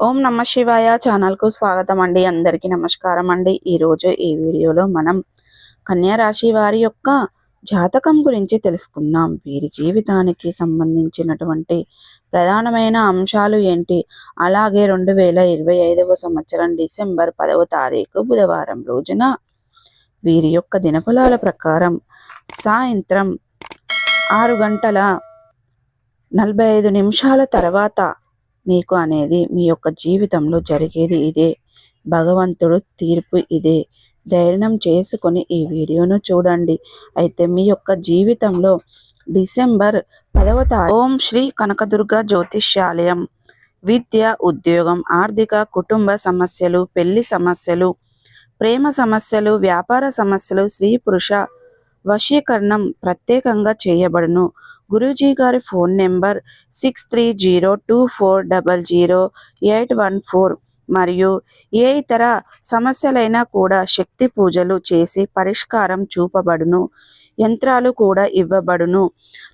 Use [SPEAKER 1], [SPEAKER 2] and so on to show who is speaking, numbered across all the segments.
[SPEAKER 1] ఓం నమ శివాయ ఛానల్కు స్వాగతం అండి. అందరికీ నమస్కారం అండి. ఈరోజు ఈ వీడియోలో మనం కన్యా రాశి వారి యొక్క జాతకం గురించి తెలుసుకుందాం. వీరి జీవితానికి సంబంధించినటువంటి ప్రధానమైన అంశాలు ఏంటి? అలాగే రెండు వేల ఇరవై ఐదవ సంవత్సరం డిసెంబర్ పదవ తారీఖు బుధవారం రోజున వీరి యొక్క దినఫలాల ప్రకారం సాయంత్రం ఆరు గంటల నలభై ఐదు నిమిషాల తర్వాత మీకు అనేది మీ యొక్క జీవితంలో జరిగేది ఇదే. భగవంతుడు తీర్పు ఇదే. ధైర్యం చేసుకొని ఈ వీడియోను చూడండి. అయితే మీ యొక్క జీవితంలో డిసెంబర్ పదవ తారీఖు ఓం శ్రీ కనకదుర్గ జ్యోతిష్యాలయం. విద్య ఉద్యోగం ఆర్థిక కుటుంబ సమస్యలు పెళ్ళి సమస్యలు ప్రేమ సమస్యలు వ్యాపార సమస్యలు స్త్రీ పురుష వశీకరణం ప్రత్యేకంగా చేయబడును. గురూజీ గారి phone number six three zero two four double zero eight one four మరియు ఏ ఇతర సమస్యలైనా కూడా శక్తి పూజలు చేసి పరిష్కారం చూపబడును యంత్రాలు కూడా ఇవ్వబడును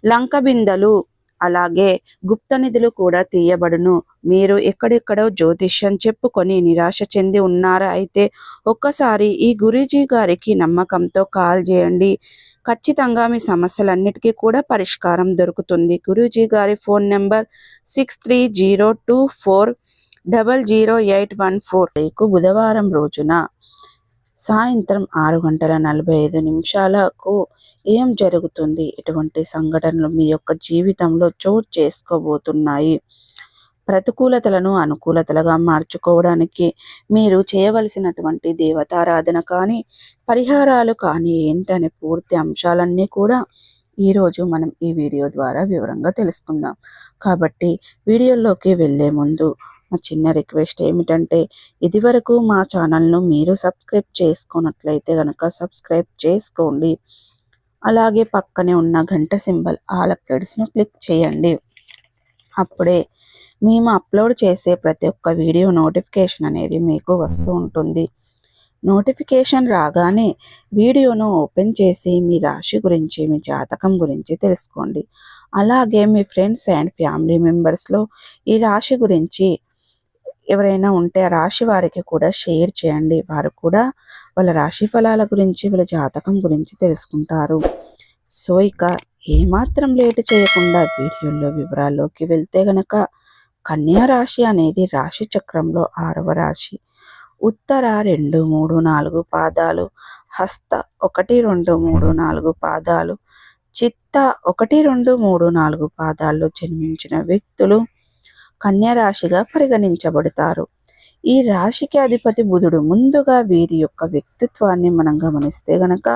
[SPEAKER 1] లంక బిందెలు అలాగే గుప్త నిధులు కూడా తీయబడును. మీరు ఎక్కడెక్కడో జ్యోతిష్యం చెప్పుకొని నిరాశ చెంది ఉన్నారా అయితే ఒక్కసారి ఈ గురూజీ గారికి నమ్మకంతో కాల్ చేయండి. ఖచ్చితంగా మీ సమస్యలన్నిటికీ కూడా పరిష్కారం దొరుకుతుంది. గురూజీ గారి phone number six three zero two four double zero eight one four. రేకు బుధవారం రోజున సాయంత్రం ఆరు గంటల నలభై ఐదు నిమిషాలకు ఏం జరుగుతుంది? ఎటువంటి సంఘటనలు మీ యొక్క జీవితంలో చోటు చేసుకోబోతున్నాయి? ప్రతికూలతలను అనుకూలతలుగా మార్చుకోవడానికి మీరు చేయవలసినటువంటి దేవతారాధన కానీ పరిహారాలు కానీ ఏంటనే పూర్తి అంశాలన్నీ కూడా ఈరోజు మనం ఈ వీడియో ద్వారా వివరంగా తెలుసుకుందాం. కాబట్టి వీడియోలోకి వెళ్ళే ముందు మా చిన్న రిక్వెస్ట్ ఏమిటంటే ఇదివరకు మా ఛానల్ను మీరు సబ్స్క్రైబ్ చేసుకున్నట్లయితే కనుక సబ్స్క్రైబ్ చేసుకోండి. అలాగే పక్కనే ఉన్న గంట సింబల్ ఆల్ అప్డేట్స్ను క్లిక్ చేయండి. అప్పుడే మేము అప్లోడ్ చేసే ప్రతి ఒక్క వీడియో నోటిఫికేషన్ అనేది మీకు వస్తూ ఉంటుంది. నోటిఫికేషన్ రాగానే వీడియోను ఓపెన్ చేసి మీ రాశి గురించి మీ జాతకం గురించి తెలుసుకోండి. అలాగే మీ ఫ్రెండ్స్ అండ్ ఫ్యామిలీ మెంబర్స్లో ఈ రాశి గురించి ఎవరైనా ఉంటే ఆ రాశి వారికి కూడా షేర్ చేయండి. వారు కూడా వాళ్ళ రాశి ఫలాల గురించి వాళ్ళ జాతకం గురించి తెలుసుకుంటారు. సో ఇక ఏమాత్రం లేటు చేయకుండా వీడియోలో వివరాల్లోకి వెళ్తే గనక కన్యా రాశి అనేది రాశి చక్రంలో ఆరవ రాశి. ఉత్తర రెండు మూడు నాలుగు పాదాలు హస్త ఒకటి రెండు మూడు నాలుగు పాదాలు చిత్త ఒకటి రెండు మూడు నాలుగు పాదాల్లో జన్మించిన వ్యక్తులు కన్యా రాశిగా పరిగణించబడతారు. ఈ రాశికి అధిపతి బుధుడు ముందుగా వీరి యొక్క వ్యక్తిత్వాన్ని మనం గమనిస్తే గనక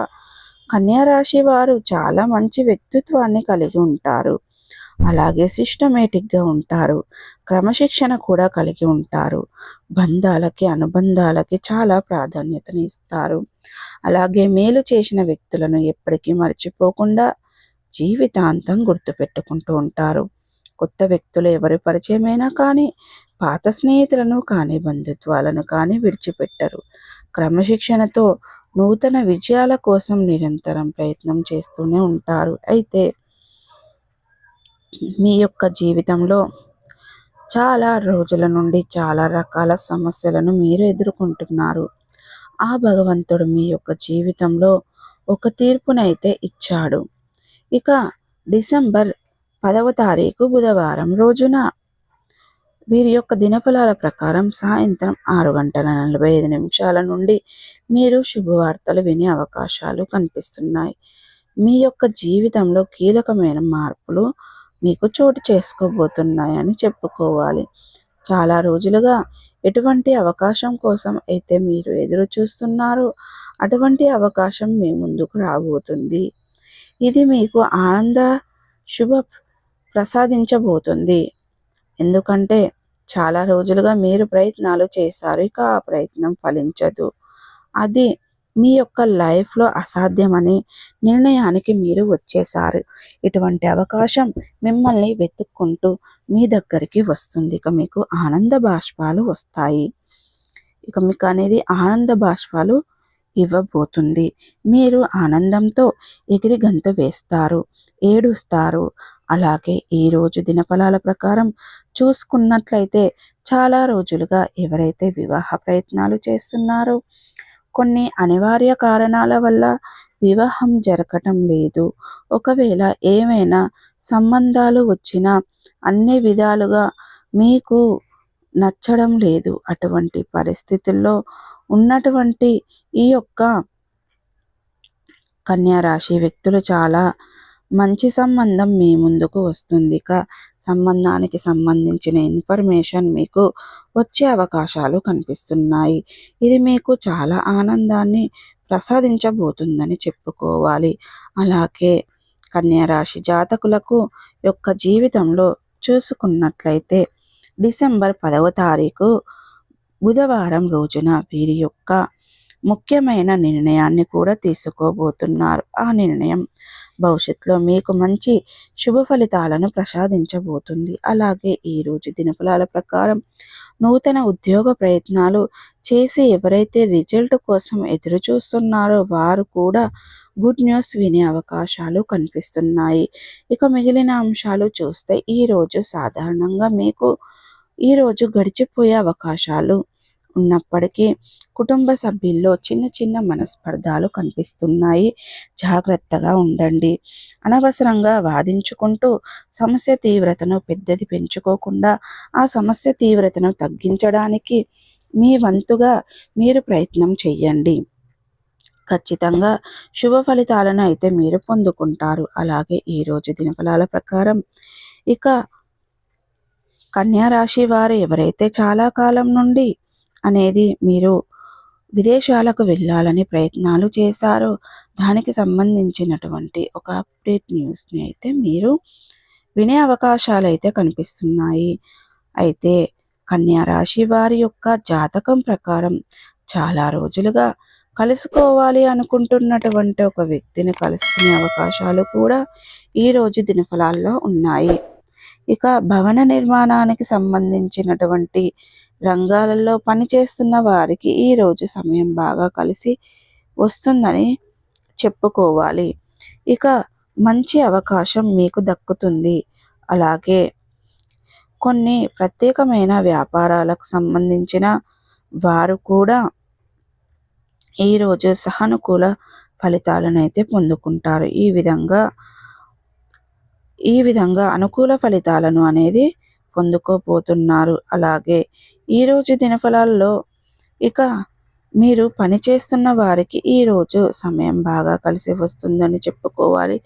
[SPEAKER 1] కన్యా రాశి వారు చాలా మంచి వ్యక్తిత్వాన్ని కలిగి ఉంటారు. అలాగే సిస్టమేటిక్గా ఉంటారు. క్రమశిక్షణ కూడా కలిగి ఉంటారు. బంధాలకి అనుబంధాలకి చాలా ప్రాధాన్యతను ఇస్తారు. అలాగే మేలు చేసిన వ్యక్తులను ఎప్పటికీ మర్చిపోకుండా జీవితాంతం గుర్తుపెట్టుకుంటూ ఉంటారు. కొత్త వ్యక్తులు ఎవరి పరిచయమైనా కానీ పాత స్నేహితులను కానీ బంధుత్వాలను కానీ విడిచిపెట్టరు. క్రమశిక్షణతో నూతన విజయాల కోసం నిరంతరం ప్రయత్నం చేస్తూనే ఉంటారు. అయితే మీ యొక్క జీవితంలో చాలా రోజుల నుండి చాలా రకాల సమస్యలను మీరు ఎదుర్కొంటున్నారు. ఆ భగవంతుడు మీ యొక్క జీవితంలో ఒక తీర్పునైతే ఇచ్చాడు. ఇక డిసెంబర్ పదవ తారీఖు బుధవారం రోజున వీరి యొక్క దినఫలాల ప్రకారం సాయంత్రం ఆరు గంటల నలభై ఐదు నిమిషాల నుండి మీరు శుభవార్తలు వినే అవకాశాలు కనిపిస్తున్నాయి. మీ యొక్క జీవితంలో కీలకమైన మార్పులు మీకు చోటు చేసుకోబోతున్నాయని చెప్పుకోవాలి. చాలా రోజులుగా ఎటువంటి అవకాశం కోసం అయితే మీరు ఎదురు చూస్తున్నారో? అటువంటి అవకాశం మీ ముందుకు రాబోతుంది. ఇది మీకు ఆనంద శుభ ప్రసాదించబోతుంది. ఎందుకంటే చాలా రోజులుగా మీరు ప్రయత్నాలు చేశారు ఇక ఆ ప్రయత్నం ఫలించదు. అది మీ యొక్క లైఫ్లో అసాధ్యమనే నిర్ణయానికి మీరు వచ్చేసారు ఇటువంటి అవకాశం మిమ్మల్ని వెతుక్కుంటూ మీ దగ్గరికి వస్తుంది. ఇక మీకు ఆనంద బాష్పాలు వస్తాయి. ఇక మీకు అనేది ఆనంద బాష్పాలు ఇవ్వబోతుంది. మీరు ఆనందంతో ఎగిరి గంతు వేస్తారు ఏడుస్తారు. అలాగే ఈరోజు దినఫలాల ప్రకారం చూసుకున్నట్లయితే చాలా రోజులుగా ఎవరైతే వివాహ ప్రయత్నాలు చేస్తున్నారో కొన్ని అనివార్య కారణాల వల్ల వివాహం జరగటం లేదు. ఒకవేళ ఏమైనా సంబంధాలు వచ్చినా అన్ని విధాలుగా మీకు నచ్చడం లేదు. అటువంటి పరిస్థితుల్లో ఉన్నటువంటి ఈ యొక్క కన్యారాశి వ్యక్తులు చాలా మంచి సంబంధం మీ ముందుకు వస్తుంది. ఇక సంబంధానికి సంబంధించిన ఇన్ఫర్మేషన్ మీకు వచ్చే అవకాశాలు కనిపిస్తున్నాయి. ఇది మీకు చాలా ఆనందాన్ని ప్రసాదించబోతుందని చెప్పుకోవాలి. అలాగే కన్యారాశి జాతకులకు యొక్క జీవితంలో చూసుకున్నట్లయితే డిసెంబర్ పదవ తారీఖు బుధవారం రోజున వీరి యొక్క ముఖ్యమైన నిర్ణయాన్ని కూడా తీసుకోబోతున్నారు. ఆ నిర్ణయం భవిష్యత్తులో మీకు మంచి శుభ ఫలితాలను ప్రసాదించబోతుంది. అలాగే ఈరోజు దినఫలాల ప్రకారం నూతన ఉద్యోగ ప్రయత్నాలు చేసి ఎవరైతే రిజల్ట్ కోసం ఎదురు చూస్తున్నారో వారు కూడా గుడ్ న్యూస్ వినే అవకాశాలు కనిపిస్తున్నాయి. ఇక మిగిలిన అంశాలు చూస్తే ఈరోజు సాధారణంగా మీకు ఈరోజు గడిచిపోయే అవకాశాలు ఉన్నప్పటికీ కుటుంబ సభ్యుల్లో చిన్న చిన్న మనస్పర్ధాలు కనిపిస్తున్నాయి. జాగ్రత్తగా ఉండండి. అనవసరంగా వాదించుకుంటూ సమస్య తీవ్రతను పెద్దది పెంచుకోకుండా ఆ సమస్య తీవ్రతను తగ్గించడానికి మీ వంతుగా మీరు ప్రయత్నం చెయ్యండి. ఖచ్చితంగా శుభ ఫలితాలను అయితే మీరు పొందుకుంటారు. అలాగే ఈరోజు దినఫలాల ప్రకారం ఇక కన్యా రాశి వారు ఎవరైతే చాలా కాలం నుండి అనేది మీరు విదేశాలకు వెళ్ళాలని ప్రయత్నాలు చేశారు. దానికి సంబంధించినటువంటి ఒక అప్డేట్ న్యూస్ని అయితే మీరు వినే అవకాశాలు అయితే కనిపిస్తున్నాయి. అయితే కన్యా రాశి వారి యొక్క జాతకం ప్రకారం చాలా రోజులుగా కలుసుకోవాలి అనుకుంటున్నటువంటి ఒక వ్యక్తిని కలుసుకునే అవకాశాలు కూడా ఈరోజు దినఫలాల్లో ఉన్నాయి. ఇక భవన నిర్మాణానికి సంబంధించినటువంటి రంగాలలో పనిచేస్తున్న వారికి ఈరోజు సమయం బాగా కలిసి వస్తుందని చెప్పుకోవాలి. ఇక మంచి అవకాశం మీకు దక్కుతుంది. అలాగే కొన్ని ప్రత్యేకమైన వ్యాపారాలకు సంబంధించిన వారు కూడా ఈరోజు సహానుకూల ఫలితాలను అయితే పొందుకుంటారు. ఈ విధంగా ఈ విధంగా అనుకూల ఫలితాలను అనేది పొందుకోబోతున్నారు. అలాగే ఈరోజు దినఫలాల్లో ఇక మీరు పనిచేస్తున్న వారికి ఈరోజు సమయం బాగా కలిసి వస్తుందని చెప్పుకోవాలి.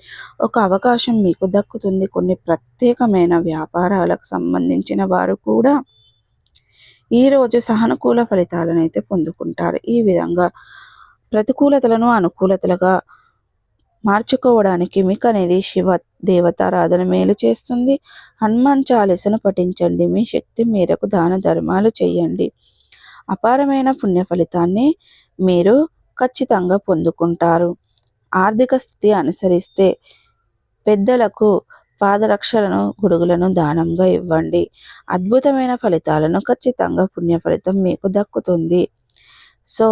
[SPEAKER 1] ఒక అవకాశం మీకు దక్కుతుంది. కొన్ని ప్రత్యేకమైన వ్యాపారాలకు సంబంధించిన వారు కూడా ఈరోజు సహనుకూల ఫలితాలను అయితే పొందుకుంటారు. ఈ విధంగా ప్రతికూలతలను అనుకూలతలుగా మార్చుకోవడానికి మీకు అనేది శివ దేవతారాధన మేలు చేస్తుంది. హనుమాన్ చాలీసను పఠించండి. మీ శక్తి మేరకు దాన ధర్మాలు చేయండి. అపారమైన పుణ్య ఫలితాన్ని మీరు ఖచ్చితంగా పొందుకుంటారు. ఆర్థిక స్థితి అనుసరిస్తే పెద్దలకు పాదరక్షలను గొడుగులను దానంగా ఇవ్వండి. అద్భుతమైన ఫలితాలను ఖచ్చితంగా పుణ్య ఫలితం మీకు దక్కుతుంది. సో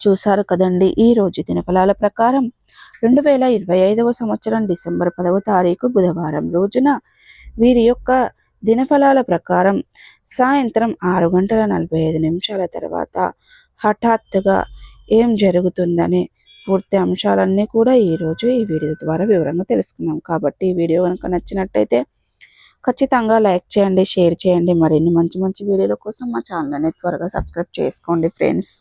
[SPEAKER 1] చూశారు కదండి ఈ రోజు దినఫలాల ప్రకారం. రెండు వేల ఇరవై ఐదవ సంవత్సరం డిసెంబర్ పదవ తారీఖు బుధవారం రోజున వీరి యొక్క దినఫలాల ప్రకారం సాయంత్రం ఆరు గంటల నలభై ఐదు నిమిషాల తర్వాత హఠాత్తుగా ఏం జరుగుతుందనే పూర్తి అంశాలన్నీ కూడా ఈరోజు ఈ వీడియో ద్వారా వివరంగా తెలుసుకున్నాం. కాబట్టి ఈ వీడియో కనుక నచ్చినట్టయితే ఖచ్చితంగా లైక్ చేయండి షేర్ చేయండి. మరిన్ని మంచి మంచి వీడియోల కోసం మా ఛానల్ని త్వరగా సబ్స్క్రైబ్ చేసుకోండి ఫ్రెండ్స్.